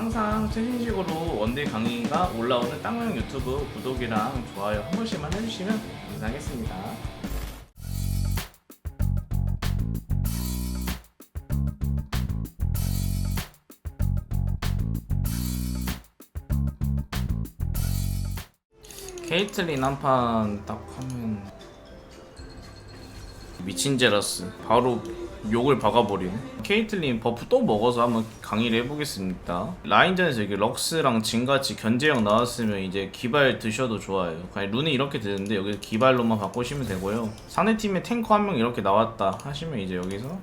항상 최신식으로 원데이 강의가 올라오는 땅명 유튜브 구독이랑 좋아요 한 번씩만 해주시면 감사하겠습니다. 케이틀린 한 판 딱 하면 미친 제라스 바로 욕을 박아버리네 케이틀린 버프 또 먹어서 한번 강의를 해보겠습니다. 라인전에서 이게 럭스랑 진같이 견제형 나왔으면 이제 기발 드셔도 좋아요. 그냥 룬이 이렇게 되는데 여기서 기발로만 바꾸시면 되고요. 상대팀에 탱커 한 명 이렇게 나왔다 하시면 이제 여기서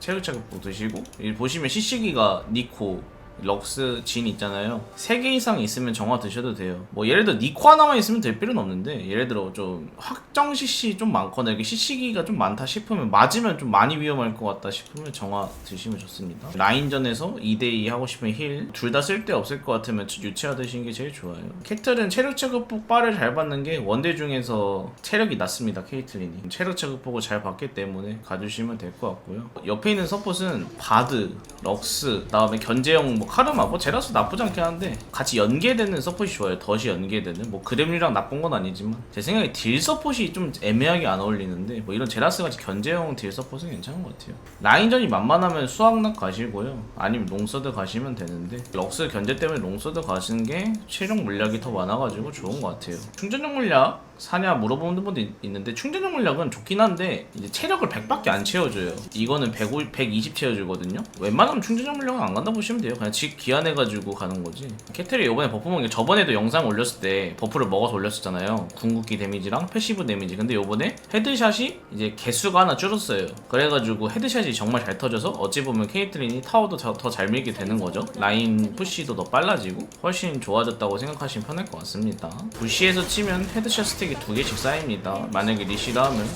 체육체육복 드시고 여기 보시면 CC기가 니코 럭스 진 있잖아요. 3개 이상 있으면 정화 드셔도 돼요. 뭐 예를 들어 니코 하나만 있으면 될 필요는 없는데 예를 들어 좀 확정 CC 좀 많거나 이렇게 CC기가 좀 많다 싶으면 맞으면 좀 많이 위험할 것 같다 싶으면 정화 드시면 좋습니다. 라인전에서 2대2 하고 싶으면 힐 둘 다 쓸데 없을 것 같으면 유체화 드시는 게 제일 좋아요. 캐틀은 체력 체급폭 빠를 잘 받는 게 원대 중에서 체력이 낮습니다 케이틀린이. 체력 체급폭을 잘 받기 때문에 가주시면 될 것 같고요. 옆에 있는 서폿은 바드, 럭스, 그다음에 견제형 뭐 카르마, 뭐 제라스 나쁘지 않긴 한데 같이 연계되는 서폿이 좋아요. 덫이 연계되는 뭐 그램이랑 나쁜 건 아니지만 제 생각에 딜 서폿이 좀 애매하게 안 어울리는데 뭐 이런 제라스 같이 견제형 딜 서폿은 괜찮은 것 같아요. 라인전이 만만하면 수학낙 가시고요. 아니면 롱서드 가시면 되는데 럭스 견제 때문에 롱서드 가시는 게 체력 물약이 더 많아가지고 좋은 것 같아요. 충전력 물약 사냐 물어보는 분도 있- 있는데 충전력 물약은 좋긴 한데 이제 체력을 100밖에 안 채워줘요. 이거는 150, 120 채워주거든요. 웬만하면 충전력 물약은 안 간다 보시면 돼요. 그냥 직 기한해가지고 가는 거지. 캐틀이 이번에 버프 먹은 게 저번에도 영상 올렸을 때 버프를 먹어서 올렸었잖아요. 궁극기 데미지랑 패시브 데미지. 근데 요번에 헤드샷이 이제 개수가 하나 줄었어요. 그래가지고 헤드샷이 정말 잘 터져서 어찌 보면 케이틀린이 타워도 더 잘 밀게 되는 거죠. 라인 푸시도 더 빨라지고 훨씬 좋아졌다고 생각하시면 편할 것 같습니다. 부시에서 치면 헤드샷 스 택이 두 개씩 쌓입니다. 만약에 리시라 하면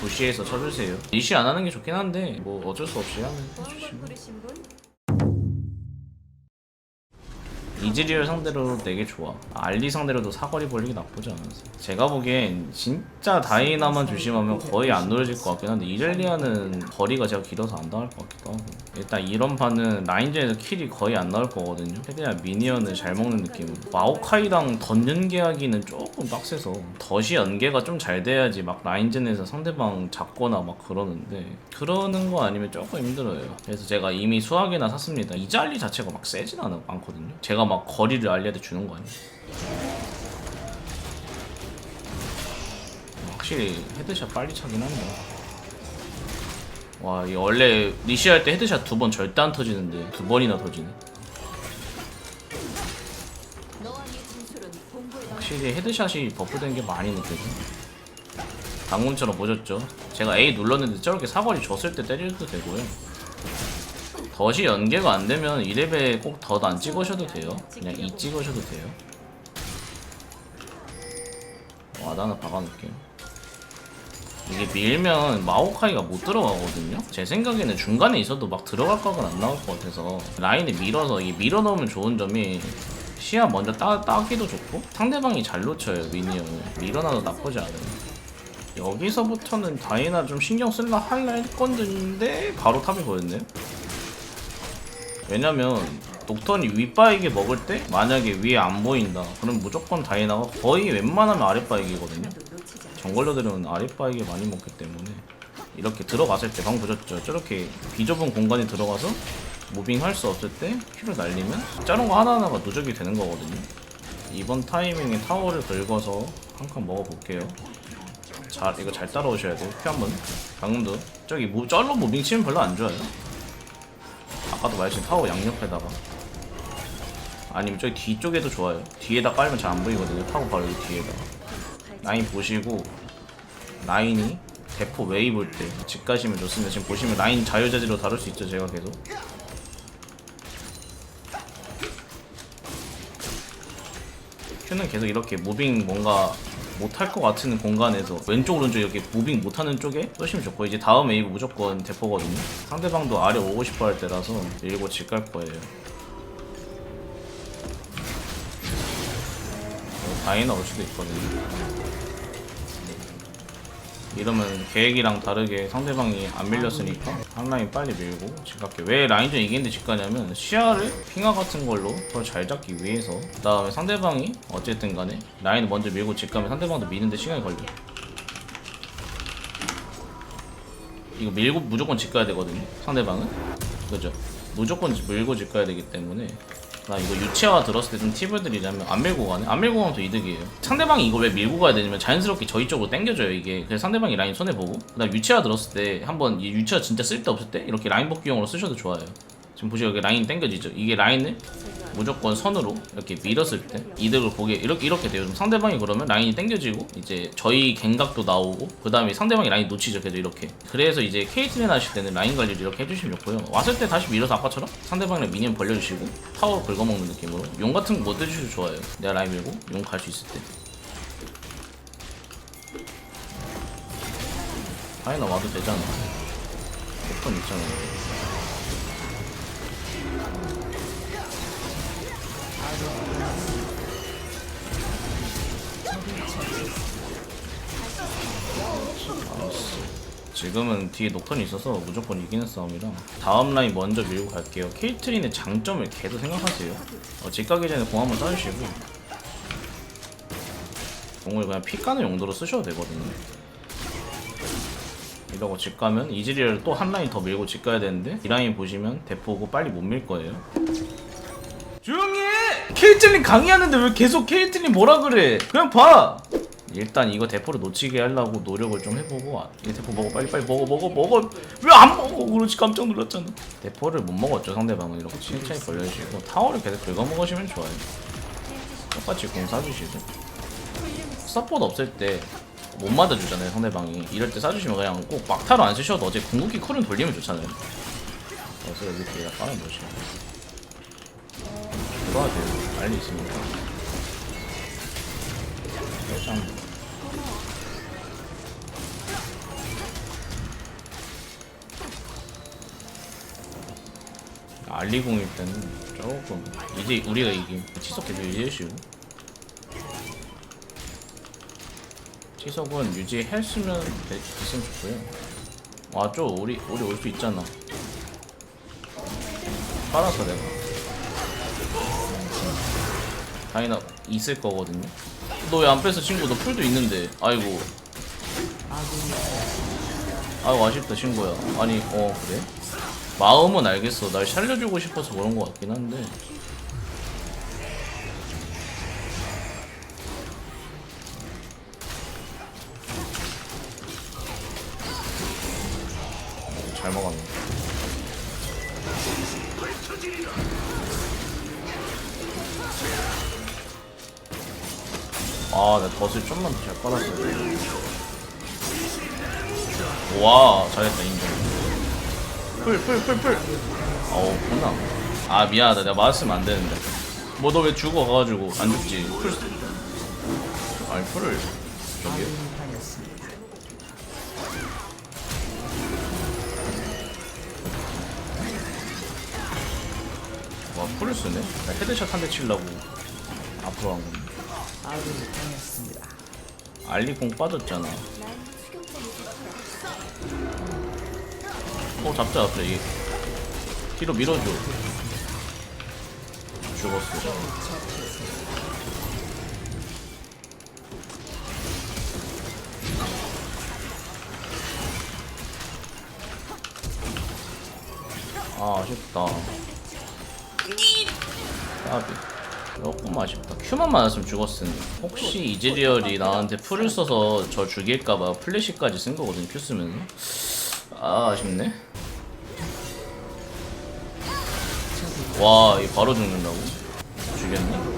부시에서 쳐주세요. 리시 안 하는 게 좋긴 한데 뭐 어쩔 수 없이 하면 해주시고. 이즈리얼 상대로 되게 좋아. 알리 상대로도 사거리 벌리기 나쁘지 않아서. 제가 보기엔 진짜 다이나만 조심하면 거의 안 노려질 것 같긴 한데 이렐리아는 거리가 제가 길어서 안 당할 것 같기도 하고. 일단 이런 판은 라인전에서 킬이 거의 안 나올 거거든요. 최대한 미니언을 잘 먹는 느낌으로. 마오카이랑 던 연계하기는 조금 빡세서 덫이 연계가 좀 잘 돼야지 막 라인전에서 상대방 잡거나 막 그러는데 그러는 거 아니면 조금 힘들어요. 그래서 제가 이미 수학이나 샀습니다. 이 잘리 자체가 막 세진 않거든요. 제가 막 거리를 알리한테 주는 거 아니에요. 확실히 헤드샷 빨리 차긴 한다. 와, 이 원래 리시 할 때 헤드샷 두 번 절대 안 터지는데 두 번이나 터지네. 확실히 헤드샷이 버프된 게 많이 느껴져. 방금처럼 보셨죠? 제가 A 눌렀는데 저렇게 사거리 줬을 때 때려도 되고요. 덫이 연계가 안 되면 2레벨 꼭 덫 안 찍으셔도 돼요. 그냥 2 찍으셔도 돼요. 와다나 박아놓을게요. 이게 밀면 마오카이가 못 들어가거든요. 제 생각에는 중간에 있어도 막 들어갈 각은 안 나올 것 같아서 라인을 밀어서 이 밀어 넣으면 좋은 점이 시야 먼저 따, 따기도 좋고 상대방이 잘 놓쳐요 미니언을 밀어놔도 나쁘지 않아요. 여기서부터는 다이나 좀 신경 쓸라 할라 했건데 바로 탑이 보였네요. 왜냐면 녹턴이 윗바이게 먹을 때 만약에 위에 안 보인다 그럼 무조건 다이나가 거의 웬만하면 아랫바이기거든요. 정글러들은 아랫바이게 많이 먹기 때문에 이렇게 들어갔을 때 방금 보셨죠? 저렇게 비좁은 공간에 들어가서 무빙 할 수 없을 때 큐를 날리면 자른 거 하나하나가 누적이 되는 거거든요. 이번 타이밍에 타워를 긁어서 한 칸 먹어볼게요. 잘 이거 잘 따라오셔야 돼요. 큐 한번. 방금도 저기 무 쩔로 무빙 치면 별로 안 좋아요. 아까도 말했지만 타워 양옆에다가 아니면 저기 뒤쪽에도 좋아요. 뒤에다 깔면 잘 안 보이거든요. 타워 바로 여기 뒤에다가 라인 보시고 라인이 대포 웨이 볼 때집 가시면 좋습니다. 지금 보시면 라인 자유자재로 다룰 수 있죠. 제가 계속 큐는 계속 이렇게 무빙 뭔가 못할 것 같은 공간에서 왼쪽 오른쪽 이렇게 무빙 못하는 쪽에 쏘시면 좋고 이제 다음 웨이브 무조건 대포거든요. 상대방도 아래 오고 싶어 할 때라서 밀고 집갈 거예요. 어, 다이나 올 수도 있거든요 이러면 계획이랑 다르게 상대방이 안 밀렸으니까 한 라인 빨리 밀고 집 갈게. 왜 라인전 이기는데 집 가냐면 시야를 핑하 같은 걸로 더잘 잡기 위해서. 그 다음에 상대방이 어쨌든 간에 라인을 먼저 밀고 집 가면 상대방도 미는데 시간이 걸려. 이거 밀고 무조건 집 가야 되거든요 상대방은. 그죠? 무조건 밀고 집 가야 되기 때문에 나 이거 유치화 들었을 때 좀 팁을 드리자면 안 밀고 가네? 안 밀고 가면 더 이득이에요. 상대방이 이걸 왜 밀고 가야 되냐면 자연스럽게 저희 쪽으로 당겨져요 이게. 그래서 상대방이 라인 손해보고. 그 다음 유치화 들었을 때 한번 이 유치화 진짜 쓸데없을 때 이렇게 라인 복귀용으로 쓰셔도 좋아요 지금 보시면 여기 라인 당겨지죠? 이게 라인을 무조건 선으로 이렇게 밀었을 때 이득을 보게 이렇게 이렇게 돼요. 좀 상대방이 그러면 라인이 당겨지고 이제 저희 갱각도 나오고 그 다음에 상대방이 라인 놓치죠 계속 이렇게. 그래서 이제 케이트린 하실 때는 라인 관리를 이렇게 해주시면 좋고요. 왔을 때 다시 밀어서 아까처럼 상대방이랑 미니언 벌려주시고 타워 긁어먹는 느낌으로 용 같은 거 못 해주셔도 좋아요. 내가 라인 밀고 용 갈 수 있을 때. 아니 나 와도 되잖아? 오픈 있잖아 지금은 뒤에 녹턴이 있어서 무조건 이기는 싸움이라 다음 라인 먼저 밀고 갈게요. 케이트린의 장점을 계속 생각하세요. 어, 집 가기 전에 공 한번 쏴주시고. 공을 그냥 피 까는 용도로 쓰셔도 되거든요. 이러고 집 가면 이즈리얼 또한 라인 더 밀고 집 가야 되는데 이 라인 보시면 대포고 빨리 못 밀 거예요. 조용히 해! 케이틀린 강의하는데 왜 계속 케이틀린 뭐라 그래? 그냥 봐. 일단 이거 대포를 놓치게 하려고 노력을 좀 해보고 아, 이 대포 먹어 빨리 빨리 먹어 먹어 먹어. 왜 안 먹어? 그렇지 깜짝 놀랐잖아. 대포를 못 먹었죠 상대방은. 이렇게 천천히 벌려주시고. 타워를 계속 긁어 먹으시면 좋아요. 똑같이 공 쏴주시고 서포트 없을 때 못 맞아주잖아요 상대방이. 이럴 때 쏴주시면 그냥 꼭 막타로 안 쓰셔도 어제 궁극기 쿨은 돌리면 좋잖아요. 그래서 여기 뒤에다 깔아놓으시고 돼요? 알리 있습니다 짱 알리공일 때는 조금 이제 우리가 이긴 치석해서 유지해주시고 치석은 유지했으면 되- 됐으면 좋고요. 와줘 우리 우리 올 수 있잖아. 빨아서 내가 다이나 있을 거거든요. 너 왜안 뺐어? 친구 너 풀도 있는데. 아이고. 아이고 아쉽다 친구야. 아니 어 그래? 마음은 알겠어. 날 살려주고 싶어서 그런 거 같긴 한데 풀, 풀, 풀, 풀. 어우, 혼나. 아, 미안하다. 내가 맞았으면 안 되는데. 뭐, 너 왜 죽어 가가지고 안 죽지? 풀. 아니, 풀을. 저기. 와, 풀을 쓰네? 나 헤드샷 한 대 치려고 앞으로 한 건데. 알리 공 빠졌잖아. 어 잡자 이게 뒤로 밀어줘. 죽었어. 아 아쉽다. 까비. 조금 아쉽다. 큐만 맞았으면 죽었으니. 혹시 이즈리얼이 나한테 풀을 써서 저 죽일까봐 플래시까지 쓴 거거든, 큐 쓰면서. 아, 아쉽네. 와, 이 바로 죽는다고? 죽였네?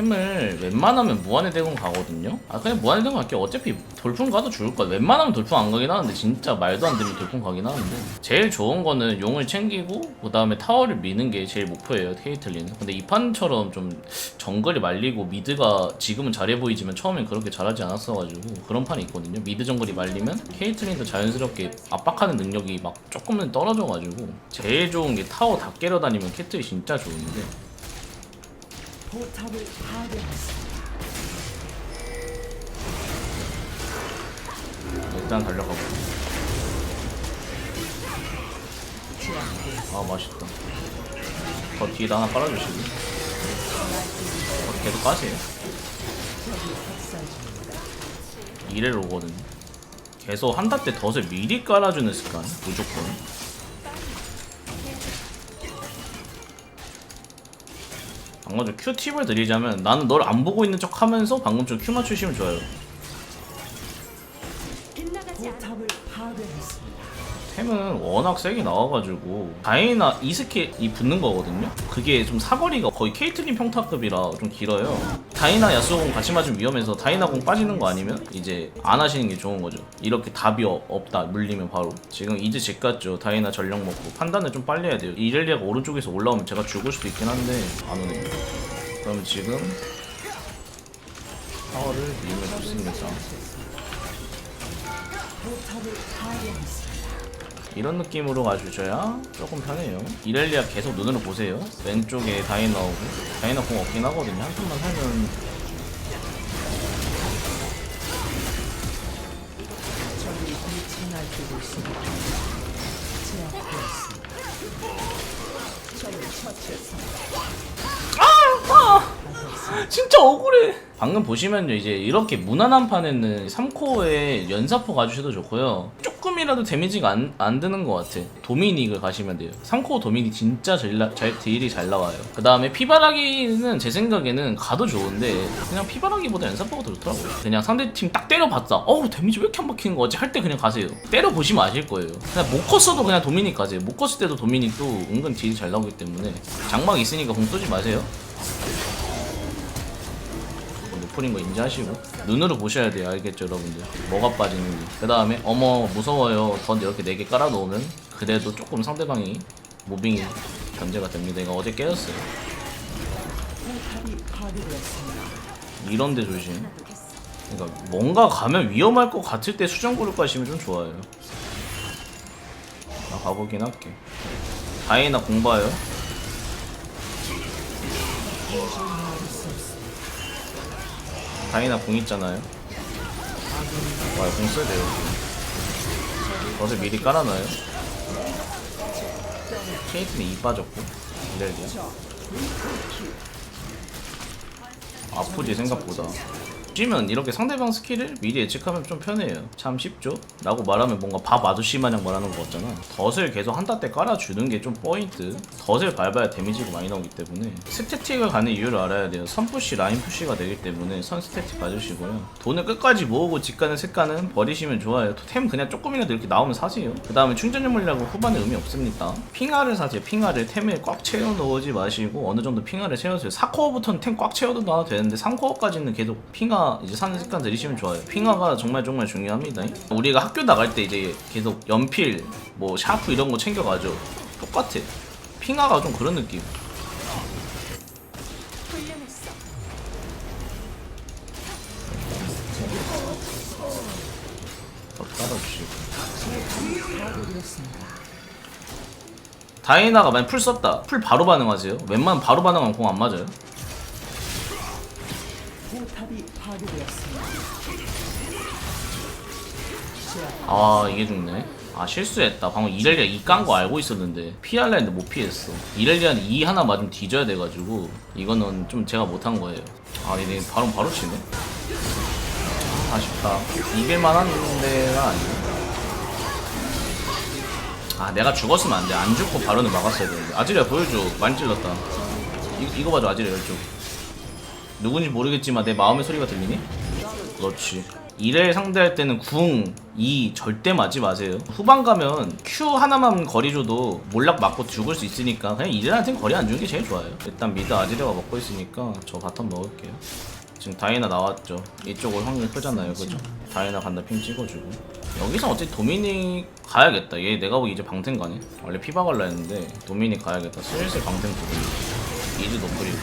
템을 웬만하면 무한의 대공 가거든요? 아, 그냥 무한의 대공 갈게. 어차피 돌풍 가도 죽을 거야. 웬만하면 돌풍 안 가긴 하는데, 진짜 말도 안 되면 돌풍 가긴 하는데. 제일 좋은 거는 용을 챙기고, 그 다음에 타워를 미는 게 제일 목표예요, 케이틀리는. 근데 이 판처럼 좀 정글이 말리고, 미드가 지금은 잘해 보이지만 처음엔 그렇게 잘하지 않았어가지고, 그런 판이 있거든요. 미드 정글이 말리면, 케이틀린도 자연스럽게 압박하는 능력이 막 조금은 떨어져가지고, 제일 좋은 게 타워 다 깨러 다니면 캐틀이 진짜 좋은데, 포탑을 파괴했습니다. 일단 달려가고. 아 맛있다. 더 뒤에다 하나 깔아주시고. 더 계속 까세요 이래로 오거든요. 계속 한타 때 덫을 미리 깔아주는 습관 무조건 방금 좀 Q 팁을 드리자면 나는 널 안 보고 있는 척 하면서 방금 좀 Q 맞추시면 좋아요 템은 워낙 세게 나와가지고 다이나 이 스킬이 붙는 거거든요? 그게 좀 사거리가 거의 케이틀린 평타급이라 좀 길어요. 다이나 야스오공 같이 맞으면 위험해서 다이나 공 빠지는 거 아니면 이제 안 하시는 게 좋은 거죠. 이렇게 답이 어- 없다 물리면 바로. 지금 이제 집 같죠. 다이나 전력 먹고. 판단을 좀 빨리 해야 돼요. 이렐리아가 오른쪽에서 올라오면 제가 죽을 수도 있긴 한데 안 오네요. 그러면 지금 파워를 밀면 좋습니다 포탑을 파괴했습니다. 이런 느낌으로 가주셔야 조금 편해요. 이렐리아 계속 눈으로 보세요. 왼쪽에 다인 나오고 다이나 공 없긴 하거든요. 한 턴만 살면 적이 빛을 날뛰고 있습니다. 제압되었습니다. 적을 처치했습니다. 진짜 억울해. 방금 보시면요 이제 이렇게 무난한 판에는 3코어에 연사포 가주셔도 좋고요. 조금이라도 데미지가 안, 안 드는 것 같아. 도미닉을 가시면 돼요. 3코어 도미닉 진짜 잘, 나- 잘 딜이 잘 나와요. 그 다음에 피바라기는 제 생각에는 가도 좋은데 그냥 피바라기보다 연사포가 더 좋더라고요. 그냥 상대팀 딱 때려봤자 어우 데미지 왜 이렇게 안 박히는 거지 할 때 그냥 가세요. 때려보시면 아실 거예요. 그냥 못 컸어도 그냥 도미닉 가세요. 못 컸을 때도 도미닉도 은근 딜이 잘 나오기 때문에 장막 있으니까 공 쏘지 마세요. 노플인 거 인지하시고 눈으로 보셔야 돼요. 알겠죠 여러분들? 뭐가 빠지는지. 그 다음에 어머 무서워요. 던 이렇게 4개 깔아놓으면 그래도 조금 상대방이 무빙이 견제가 됩니다. 이거 어제 깨졌어요. 이런데 조심. 그러니까 뭔가 가면 위험할 것 같을 때 수정구를 까시면 좀 좋아요. 나 가보긴 할게. 다이나 공봐요 다이나 공 있잖아요. 와공 써야 돼요. 어제 미리 깔아놔요. 케이트는 이 빠졌고 이렐리아 아프지 생각보다 쉬면 이렇게 상대방 스킬을 미리 예측하면 좀 편해요. 참 쉽죠? 라고 말하면 뭔가 밥 아저씨 마냥 말하는 거 같잖아. 덫을 계속 한타 때 깔아주는 게 좀 포인트. 덫을 밟아야 데미지가 많이 나오기 때문에. 스태틱을 가는 이유를 알아야 돼요. 선 푸시 라인 푸시가 되기 때문에 선 스태틱 봐주시고요. 돈을 끝까지 모으고 집 가는 습관은 버리시면 좋아요. 템 그냥 조금이라도 이렇게 나오면 사세요. 그 다음에 물량은 후반에 의미 없습니다. 핑하를 사세요. 핑하를 템을 꽉 채워 넣지 마시고 어느 정도 핑하를 채워주세요. 4코어부터는 템 꽉 채워도 나도 되는데 3코어까지는 계속 핑하 이제 사는 습관 들이시면 좋아요. 핑하가 정말 정말 중요합니다. 우리가 학교 나갈 때 이제 계속 연필 뭐 샤프 이런 거 챙겨가죠. 똑같아. 핑하가 좀 그런 느낌. 다이나가 만약 풀 썼다. 풀 바로 반응하세요. 웬만하면 바로 반응하면 공 안 맞아요. 포 탑이 파괴되었습니다. 아 이게 죽네? 아 실수했다. 방금 이렐리아 2깐 거 알고 있었는데 피할라 했는데 못 피했어. 이렐리아는 2 하나 맞으면 뒤져야 돼가지고 이거는 좀 제가 못한 거예요. 아 얘네 바로 바로 치네? 아쉽다. 이길만 한 데가 아니네. 아 내가 죽었으면 안돼. 안 죽고 바로는 막았어야 되는데. 아지리야 보여줘. 많이 찔렀다. 이, 이거 봐줘 아지리야 이쪽 누군지 모르겠지만 내 마음의 소리가 들리니? 그렇지. 1회 상대할 때는 궁, 2 절대 맞지 마세요. 후반 가면 Q 하나만 거리 줘도 몰락 맞고 죽을 수 있으니까 그냥 1회한테는 거리 안 주는 게 제일 좋아요. 일단 미드 아지레가 먹고 있으니까 저 바텀 먹을게요. 지금 다이나 나왔죠. 이쪽을 확률 크잖아요. 그죠? 다이나 간다 핑 찍어주고. 여기서 어차피 도미닉 가야겠다. 얘 내가 보기 이제 방템 가네. 원래 피바 갈라 했는데 도미닉 가야겠다. 슬슬 방템 도미닉. 이즈 노플이고.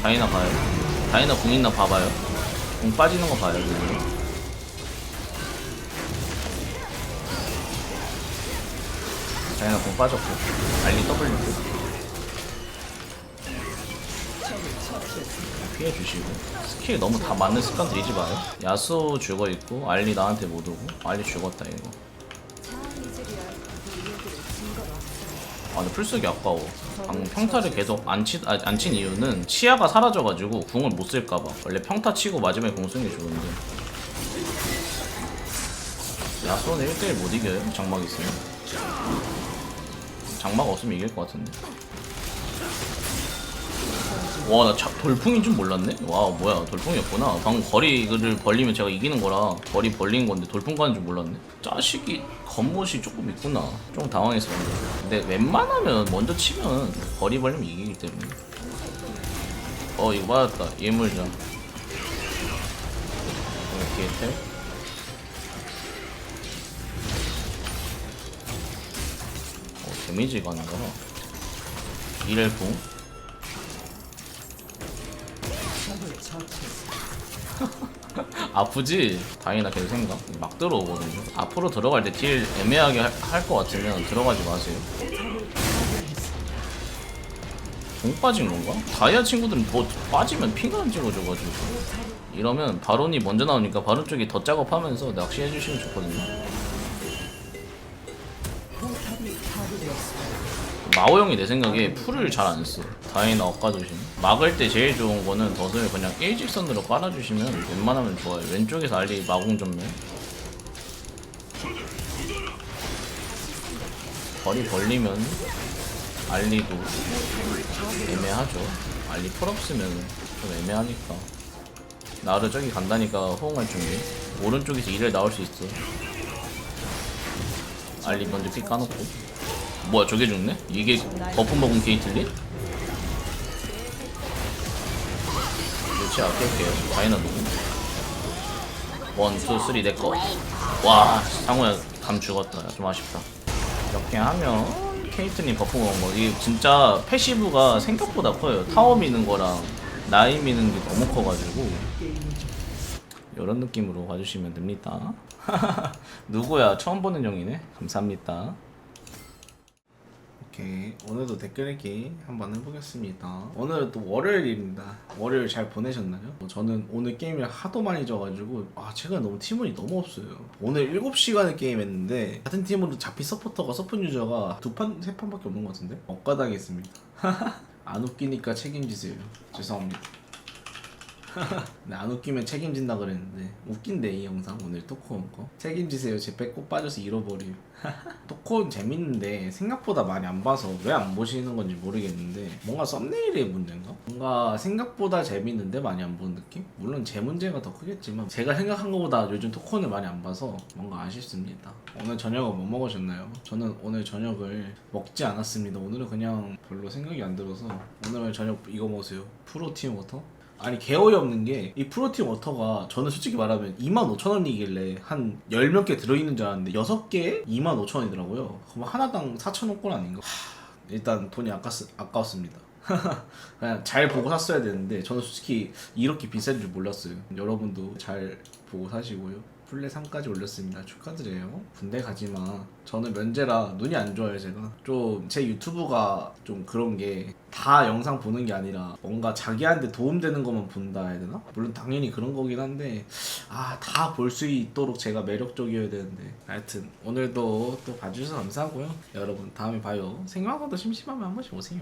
다이나 가요. 다 이나 궁 있나 봐봐요. 궁 빠지는 거 봐요. 그죠? 다이나 공 빠졌고 알리 W. 피해 주시고 스킬 너무 다 맞는 습관 들이지 마요 야수 죽어 있고 알리 나한테 못 오고 알리 죽었다 이거 근데 풀쓰기 아까워. 방금 평타를 계속 안, 치, 아, 안친 이유는 치아가 사라져가지고 궁을 못 쓸까봐. 원래 평타 치고 마지막에 공 쓰는 게 좋은데. 야수는 1대1 못 이겨요? 장막 있으면? 장막 없으면 이길 것 같은데 와 나 돌풍인 줄 몰랐네? 와 뭐야 돌풍이었구나. 방금 거리를 벌리면 제가 이기는 거라 거리 벌린 건데 돌풍 가는 줄 몰랐네? 짜식이 겉멋이 조금 있구나. 좀 당황했어 방금. 근데 웬만하면 먼저 치면 거리 벌리면 이기기 때문에. 어 이거 맞았다. 예물자 이렇게 텔 어, 데미지가 가는 거라 이렐풍 아프지? 다행이다. 계속 생각 막 들어오거든요. 앞으로 들어갈 때 딜 애매하게 할 것 같으면 들어가지 마세요. 공 빠진 건가? 다이아 친구들은 더 빠지면 피가 안 찍어져가지고. 이러면 바론이 먼저 나오니까 바론 쪽이 더 작업하면서 낚시해 주시면 좋거든요 마오 형이 내 생각에 풀을 잘 안 써. 다이나 엇가 조심. 막을 때 제일 좋은 거는 덫을 그냥 일직선으로 깔아주시면 웬만하면 좋아요. 왼쪽에서 알리 마공 전멸. 거리 벌리면 알리도 애매하죠. 알리 풀 없으면 좀 애매하니까. 나를 저기 간다니까 호응할 준비. 오른쪽에서 이를 나올 수 있어. 알리 먼저 피 까놓고. 뭐야 저게 죽네? 이게 버프 먹은 게이틀리? 그렇지 아낄게요 다이나 누구? 원, 투, 쓰리 내꺼 와 상호야 감 죽었다. 좀 아쉽다. 이렇게 하면 케이트님 버프 먹은 거. 이게 진짜 패시브가 생각보다 커요. 타워 미는 거랑 나이 미는 게 너무 커가지고. 이런 느낌으로 봐주시면 됩니다. 누구야? 처음 보는 형이네? 감사합니다 오케이 오늘도 댓글 읽기 한번 해보겠습니다. 오늘은 또 월요일입니다. 월요일 잘 보내셨나요? 뭐 저는 오늘 게임을 하도 많이 져가지고 아 제가 너무 팀원이 너무 없어요. 오늘 7시간을 게임했는데 같은 팀으로 잡힌 서포터가 서포 유저가 두 판, 세 판밖에 없는 것 같은데? 억가당했습니다. 안 웃기니까 책임지세요. 죄송합니다 네, 안 웃기면 책임진다 그랬는데 웃긴데 이 영상 오늘 토크온 거? 책임지세요. 제 배꼽 빠져서 잃어버림 토크온 재밌는데 생각보다 많이 안 봐서 왜 안 보시는 건지 모르겠는데 뭔가 썸네일의 문제인가? 뭔가 생각보다 재밌는데 많이 안 보는 느낌? 물론 제 문제가 더 크겠지만 제가 생각한 것보다 요즘 토크온을 많이 안 봐서 뭔가 아쉽습니다. 오늘 저녁은 뭐 먹으셨나요? 저는 오늘 저녁을 먹지 않았습니다. 오늘은 그냥 별로 생각이 안 들어서 오늘 저녁 이거 먹으세요. 프로틴 워터 아니 개어이 없는 게 이 프로틴 워터가 저는 솔직히 말하면 25,000원이길래 한 10몇 개 들어있는 줄 알았는데 6개에 25,000원이더라고요. 그럼 하나당 4,000원권 아닌가? 하, 일단 돈이 아깝, 아까웠습니다. 그냥 잘 보고 샀어야 되는데 저는 솔직히 이렇게 비싼 줄 몰랐어요. 여러분도 잘 보고 사시고요 플레 3까지 올렸습니다. 축하드려요. 군대 가지마. 저는 면제라 눈이 안 좋아요 제가. 좀 제 유튜브가 좀 그런 게 다 영상 보는 게 아니라 뭔가 자기한테 도움되는 것만 본다 해야 되나? 물론 당연히 그런 거긴 한데 아 다 볼 수 있도록 제가 매력적이어야 되는데. 하여튼 오늘도 또 봐주셔서 감사하고요. 여러분 다음에 봐요. 생각보다 심심하면 한 번씩 오세요